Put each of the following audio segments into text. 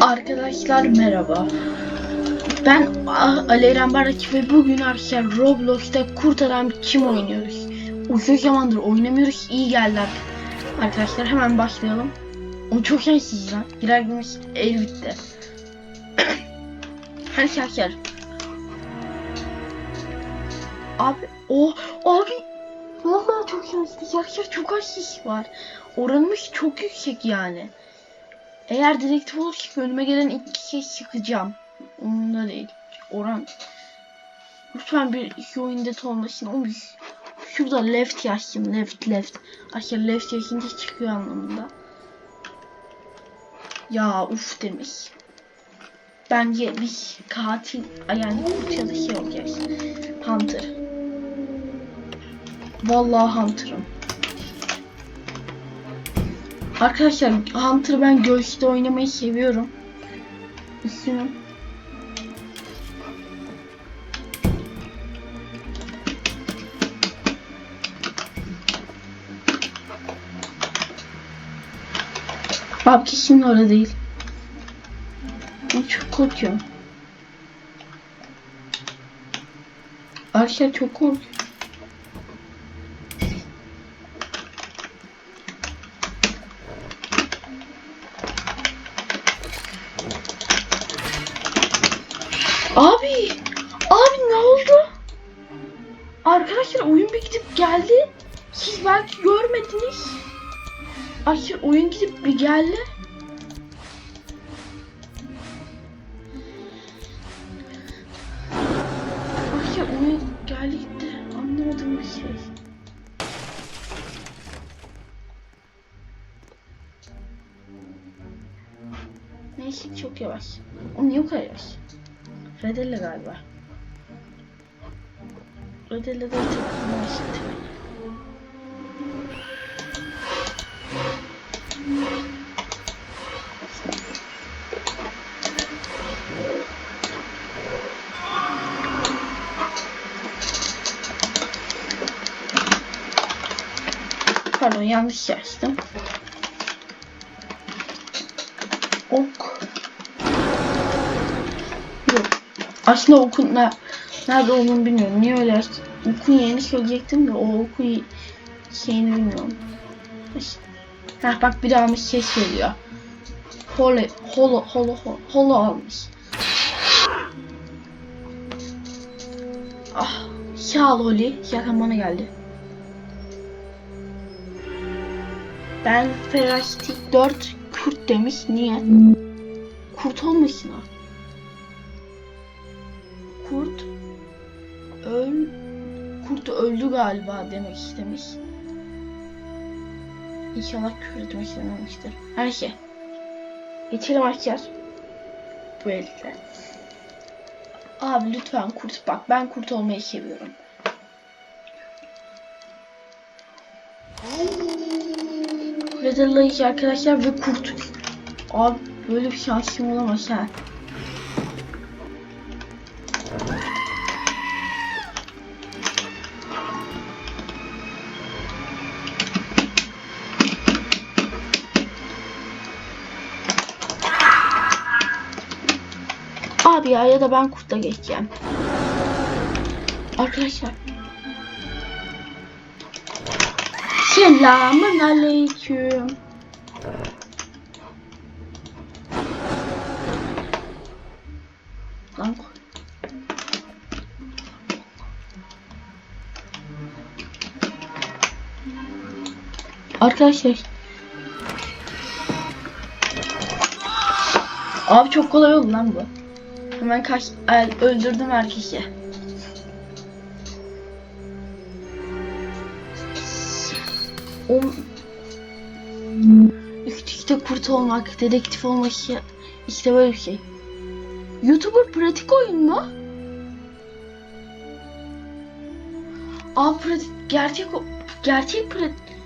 Arkadaşlar merhaba. Ben A- Aleyren Barak ve bugün arkadaşlar Roblox'ta Kurt Adam kim oynuyoruz? Uzun zamandır oynamıyoruz. İyi geldi. Arkadaşlar hemen başlayalım. Onu çok şanslıyız lan. Girer girmez el bitti. Hadi arkadaşlar. Abi o abi Vallahi çok şanslı. Arkadaşlar çok az var. Oranımız çok yüksek yani. Eğer direktif olursa önüme gelen ilk kişiye çıkacağım. Umurumda değil. Oran. Lütfen bir iki oyunda olmasın. O bir- Şurada left yazsın. Left left. Aşağı left yazınca çıkıyor anlamında. Ya uf demiş. Bence bir katil yani da şey olacağız. Hunter. Vallahi Hunter'ım. Arkadaşlar Hunter ben Ghost'te oynamayı seviyorum. Üstünüm. Abi kesin orada değil. Ben çok korkuyorum. Arkadaşlar çok korkuyorum. Gidip bir geldi. Arkadaşlar oyun geldi gitti. Anlamadım bir şey. Neyse çok yavaş. O niye bu kadar yavaş? Redelle galiba. Redelle de çok yavaş yanlış yazdım. Ok. Yok. Aslında okun ne, nerede olduğunu bilmiyorum. Niye öyle? Okun yerini söyleyecektim de o okun şeyini bilmiyorum. Heh bak bir almış ses veriyor. Holo, holo, holo, holo, holo almış. Ah, sağ ol Holly. Zaten bana geldi. Ben Ferastik 4 kurt demiş. Niye? Kurt olmasın o. Kurt öl kurt öldü galiba demek istemiş. İnşallah küfür etmek istememiştir. Her şey. Geçelim arkadaşlar. Elde. Abi lütfen kurt bak ben kurt olmayı seviyorum. Redalla'yı arkadaşlar ve kurt. Abi böyle bir şansım olamaz ha. Abi ya ya da ben kurtla geçeceğim. Arkadaşlar. Selamun aleyküm. Lan. Arkadaşlar. Abi çok kolay oldu lan bu. Hemen kaç öldürdüm herkesi. O işte kurt olmak, dedektif olmak işte, işte böyle bir şey. YouTuber pratik oyun mu? Aa pratik gerçek gerçek pratik.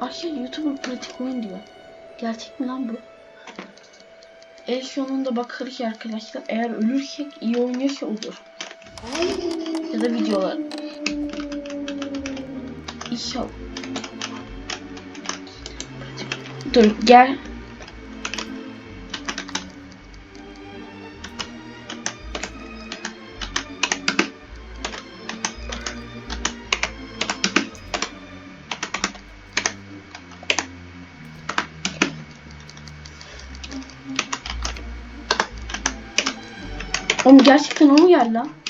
Aşağı YouTuber pratik oyun diyor. Gerçek mi lan bu? El sonunda bakarız arkadaşlar. Eğer ölürsek iyi oynuyorsa olur. Ya da videolar. İnşallah. Dur gel. Oğlum gerçekten o mu geldi lan?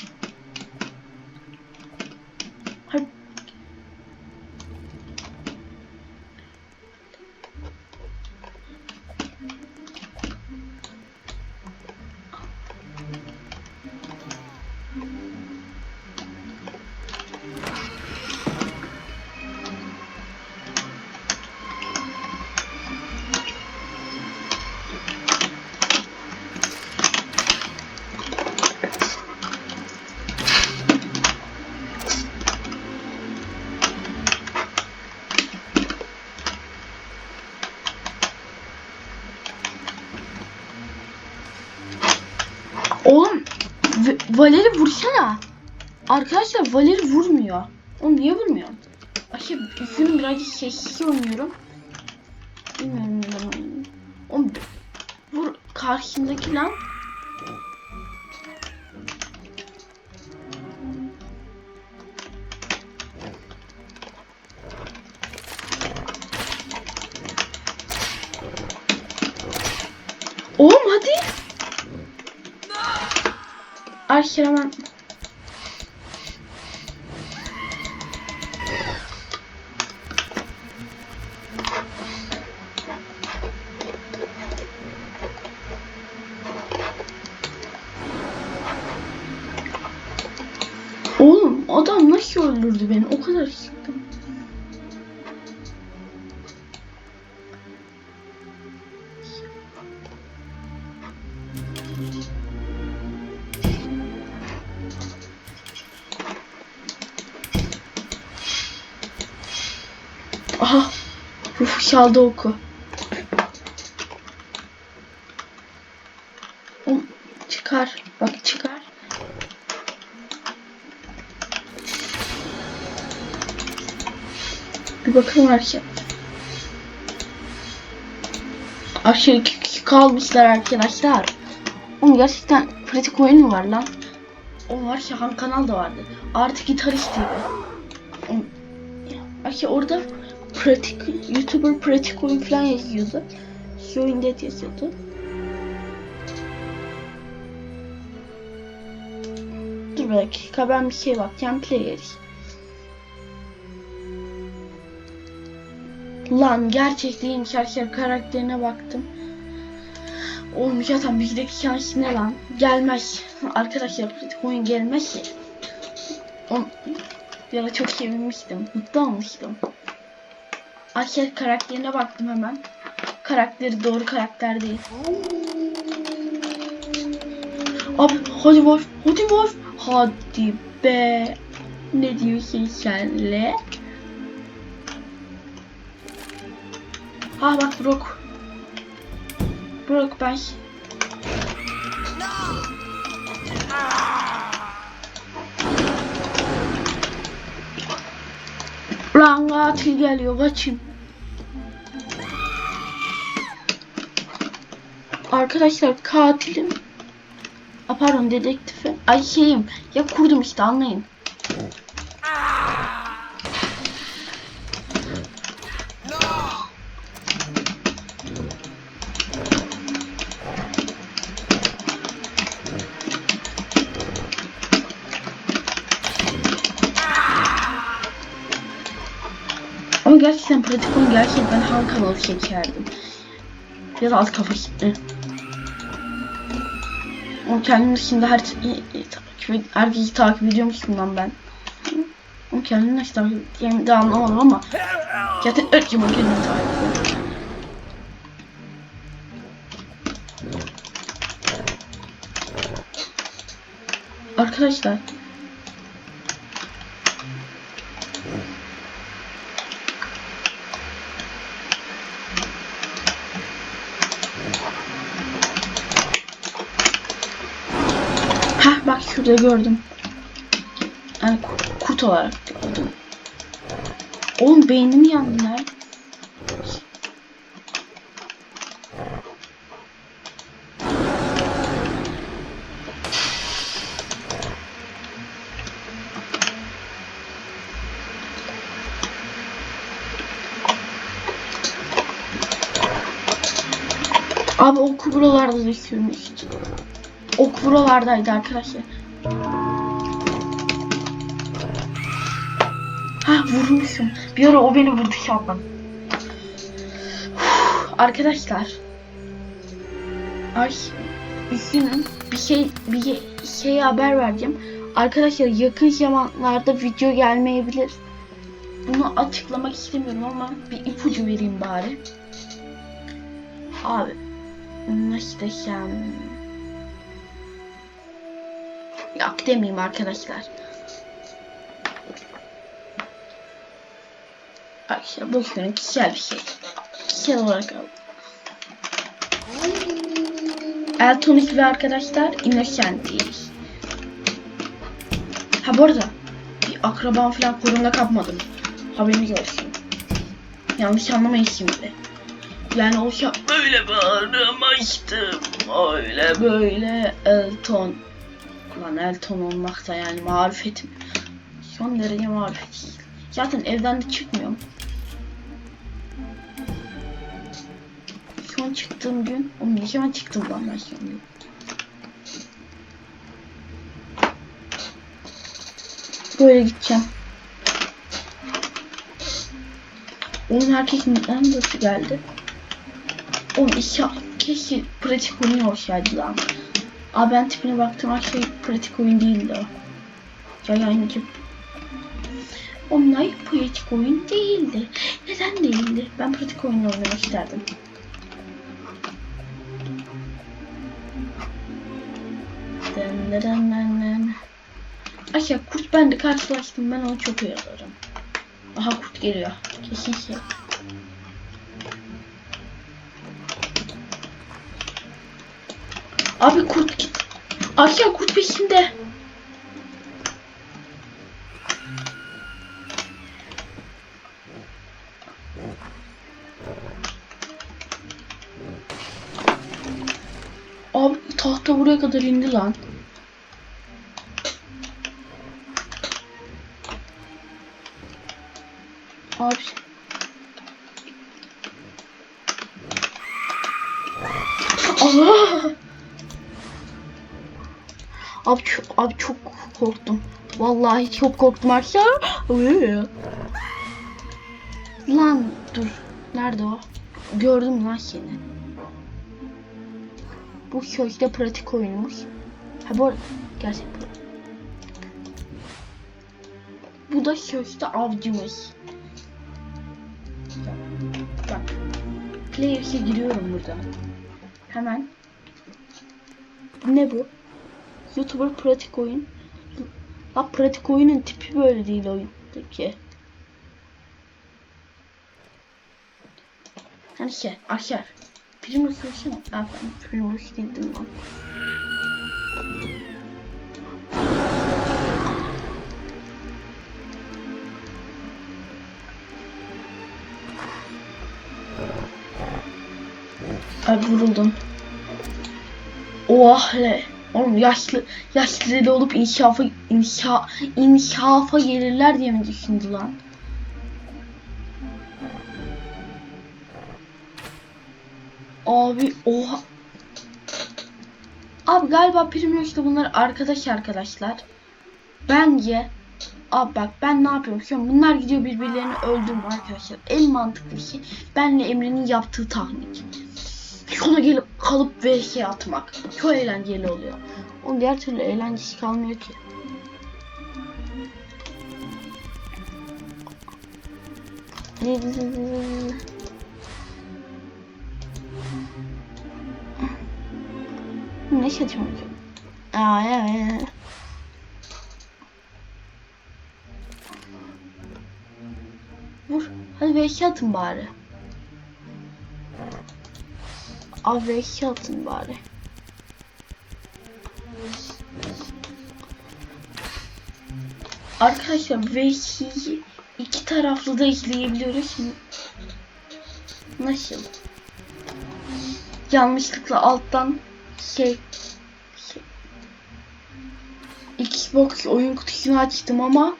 Oğlum Valeri vursana. Arkadaşlar Valeri vurmuyor. Oğlum niye vurmuyor? Ayşe üzgünüm birazcık sessiz oynuyorum. Bilmiyorum. Oğlum vur karşındaki lan. Oğlum hadi. Ayşe hemen. Aha. Ruh çaldı oku. Çıkar. Bak çıkar. Bir bakalım hareket. Aşırı kalmışlar arkadaşlar. Oğlum gerçekten pratik oyun mu var lan? O var Han kanal da vardı. Artı gitarist gibi. Ayşe orada pratik YouTuber pratik oyun falan yazıyordu. Showing Dead yazıyordu. Dur bir dakika ben bir şey bakacağım players. Lan gerçekteymiş arkadaşlar karakterine baktım. Oğlum zaten bizdeki şans ne lan? Gelmez. Arkadaşlar pratik oyun gelmez bir ara çok sevinmiştim. Mutlu olmuştum. Arkadaşlar karakterine baktım hemen. Karakteri doğru karakter değil. Abi hadi Wolf, hadi Wolf. Hadi be. Ne diyorsun senle? Ha bak Brock. Brock ben Lan katil geliyor kaçın. Arkadaşlar katilim. A, pardon dedektifim. Ay şeyim. Ya kurdum işte anlayın. Ama gerçekten pratik oyun gerçekten Han kanalı çekerdim. Biraz alt kafa gitti. O kendim şimdi her takip herkesi takip ediyormuşum lan ben. O kendimi nasıl takip de anlamadım ama zaten ölçüm o kendimi takip ediyorum. Arkadaşlar Heh bak şurada gördüm. Yani kurt olarak gördüm. Oğlum beynim yandı nerede? Abi o kubrolarda buralarda düşürmüştü. Buralardaydı arkadaşlar. Ha vurmuşum. Bir ara o beni vurdu şapkan. Arkadaşlar. Ay üzgünüm. Bir şey bir şey haber vereceğim. Arkadaşlar yakın zamanlarda video gelmeyebilir. Bunu açıklamak istemiyorum ama bir ipucu vereyim bari. Abi nasıl desem Yok demeyeyim arkadaşlar. Arkadaşlar boş verin kişisel bir şey. Kişisel olarak al. Eltonik ve arkadaşlar Innocent değil. Ha bu arada bir akrabam falan korona kapmadım. Haberiniz olsun. Yanlış anlamayın şimdi. Yani o şa böyle bağırmıştım. Öyle böyle Elton. Ulan Elton olmak da yani marifetim. Son derece marifet. Zaten evden de çıkmıyorum. Son çıktığım gün, oğlum ne zaman çıktım lan ben son gün? Böyle gideceğim. Oğlum herkes neden burası geldi? Oğlum işe keşke pratik oyun olsaydı lan. Aa ben tipine baktım her şey pratik oyun değildi o. Ya yani ki onlar pratik oyun değildi. Neden değildi? Ben pratik oyun oynamak isterdim. Ya kurt ben de karşılaştım ben onu çok iyi alırım. Aha kurt geliyor. Kesin şey. Abi kurt git. Aşağı kurt peşinde. Abi tahta buraya kadar indi lan. Vallahi çok korktum aşağı. Lan dur. Nerede o? Gördüm lan seni. Bu sözde pratik oyunmuş. Ha bu arada gerçek bu. Bu da sözde avcımız. Bak. Players'e giriyorum burada. Hemen. Ne bu? YouTuber pratik oyun. Ha pratik oyunun tipi böyle değil oyundaki. Şey, aşağı. Primus yaşam. Ha ben Primus değildim lan. Abi vuruldum. Oha le. Oğlum yaşlı yaşlı deli olup inşafa inşa inşafa gelirler diye mi düşündü lan? Abi oha. Abi galiba Primros'ta bunlar arkadaş arkadaşlar. Bence Abi bak ben ne yapıyorum şu an bunlar gidiyor birbirlerini öldürme arkadaşlar. En mantıklı şey benle Emre'nin yaptığı tahmin. Sona gelip kalıp vs atmak. Çok eğlenceli oluyor. O diğer türlü eğlencesi kalmıyor ki. Ne saçma şey. Aa evet. Vur. Hadi vs atın bari. Abi vs atın bari. Arkadaşlar vs'yi iki taraflı da izleyebiliyoruz. Şimdi nasıl? Yanlışlıkla alttan şey, şey Xbox oyun kutusunu açtım ama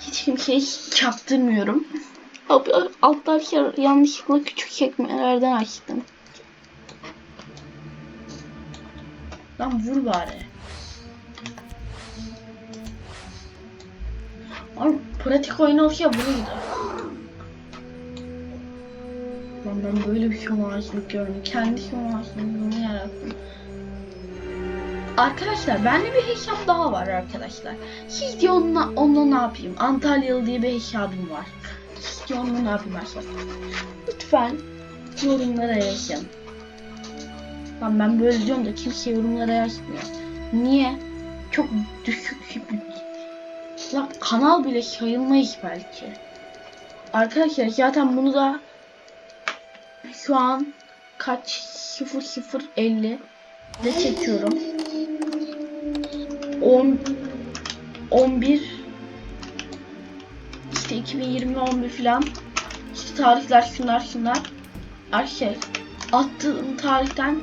hiç kimseye çaktırmıyorum. Abi alttan şey yanlışlıkla küçük çekmelerden açtım. Lan vur bari. Abi pratik oyun olsa buydu. Lan ben böyle bir şomarsızlık gördüm. Kendi şomarsızlığımı yarattım. Arkadaşlar bende bir hesap daha var arkadaşlar. Sizce onunla, onunla ne yapayım? Antalyalı diye bir hesabım var. Sizce onunla ne yapayım arkadaşlar? Lütfen yorumlara yazın. Lan ben böyle diyorum da kimse yorumlara yazmıyor. Niye? Çok düşük. Lan kanal bile sayılmayız belki. Arkadaşlar zaten bunu da şu an kaç 0050 de çekiyorum. 10 11 işte 2020 11 falan işte tarihler şunlar şunlar her şey attığım tarihten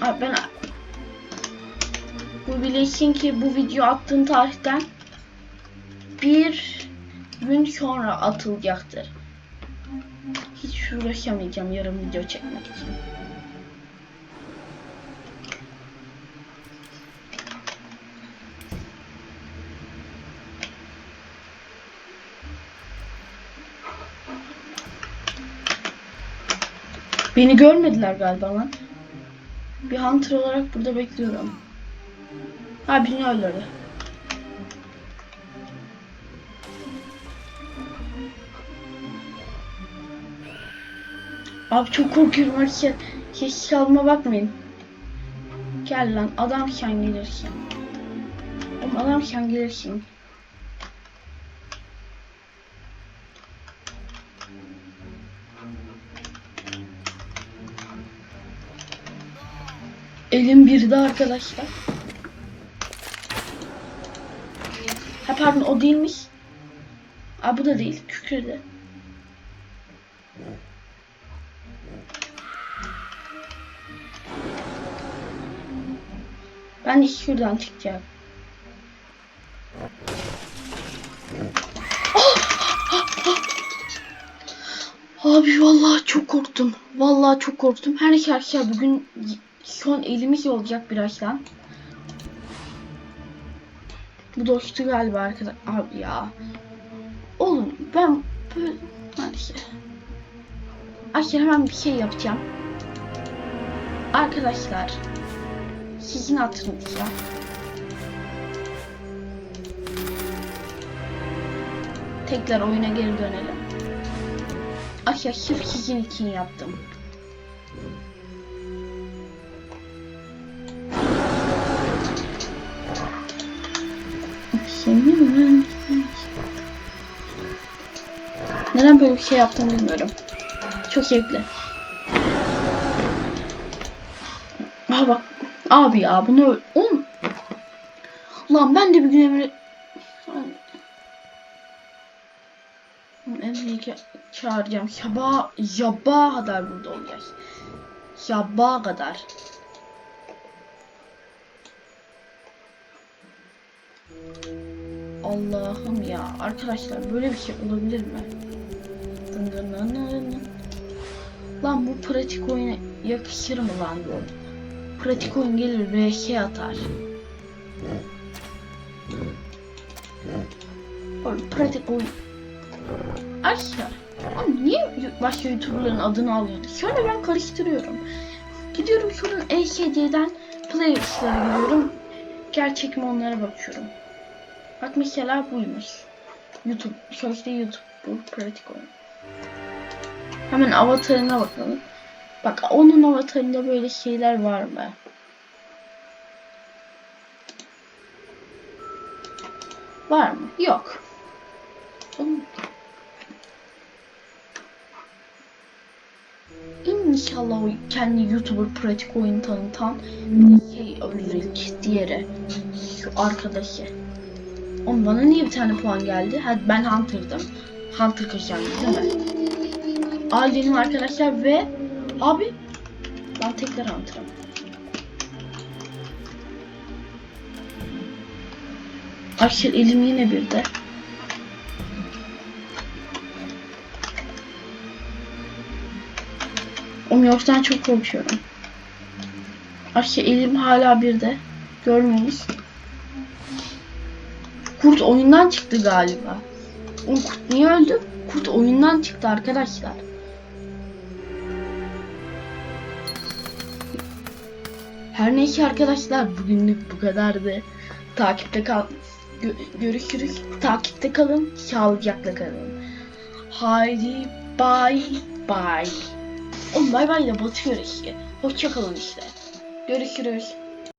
Ay ben bu bilesin ki bu video attığım tarihten bir gün sonra atılacaktır. Hiç uğraşamayacağım yarım video çekmek için. Beni görmediler galiba lan. Bir hunter olarak burada bekliyorum. Ha birini öldürdü. Abi çok korkuyorum Arşen. Ses çalma bakmayın. Gel lan adam sen gelirsin. Oğlum adam sen gelirsin. Elim birde arkadaşlar. Ha pardon o değilmiş. Aa bu da değil. Kükredi. Ben de şuradan çıkacağım. Abi vallahi çok korktum. Vallahi çok korktum. Her şey arkadaşlar bugün son elimiz olacak birazdan. Bu dostu galiba arkadaş. Abi ya. Oğlum ben böyle neyse. Arkadaşlar hemen bir şey yapacağım. Arkadaşlar sizin hatırınızla tekrar oyuna geri dönelim. Arkadaşlar sırf sizin için yaptım. Neden böyle bir şey yaptım bilmiyorum. Çok zevkli. Aa bak. Abi ya bunu oğlum. Lan ben de bir gün Emre Emre'yi ça- çağıracağım. Sabah, sabaha kadar burada olacağız. Sabaha kadar. Allah'ım ya. Arkadaşlar böyle bir şey olabilir mi? Lan bu pratik oyuna yakışır mı lan bu? Pratik oyun gelir RS atar. Oğlum pratik oyun. Arkadaşlar. Niye başka YouTuber'ların adını alıyordu? Şöyle ben karıştırıyorum. Gidiyorum şuradan ESC'den playlistlere giriyorum. Gerçek mi onlara bakıyorum. Bak mesela buymuş. YouTube. Sözde YouTube. Bu pratik oyun. Hemen avatarına bakalım. Bak onun avatarında böyle şeyler var mı? Var mı? Yok. İnşallah o kendi YouTuber pratik oyun tanıtan şey ölecek diğeri. Şu arkadaşı. Oğlum bana niye bir tane puan geldi? Hadi ben Hunter'dım. Hunter kazandı değil mi? Ailenim arkadaşlar ve abi ben tekrar Hunter'ım. Arkadaşlar elim yine bir de. O York'tan çok korkuyorum. Arkadaşlar elim hala birde. Görmeyiz. Kurt oyundan çıktı galiba. O kurt niye öldü? Kurt oyundan çıktı arkadaşlar. Her neyse arkadaşlar bugünlük bu kadardı. Takipte kal Gö- görüşürüz. Takipte kalın. Sağlıcakla kalın. Haydi bay bay. Oğlum bay bay da batıyor işte. Hoşça kalın işte. Görüşürüz.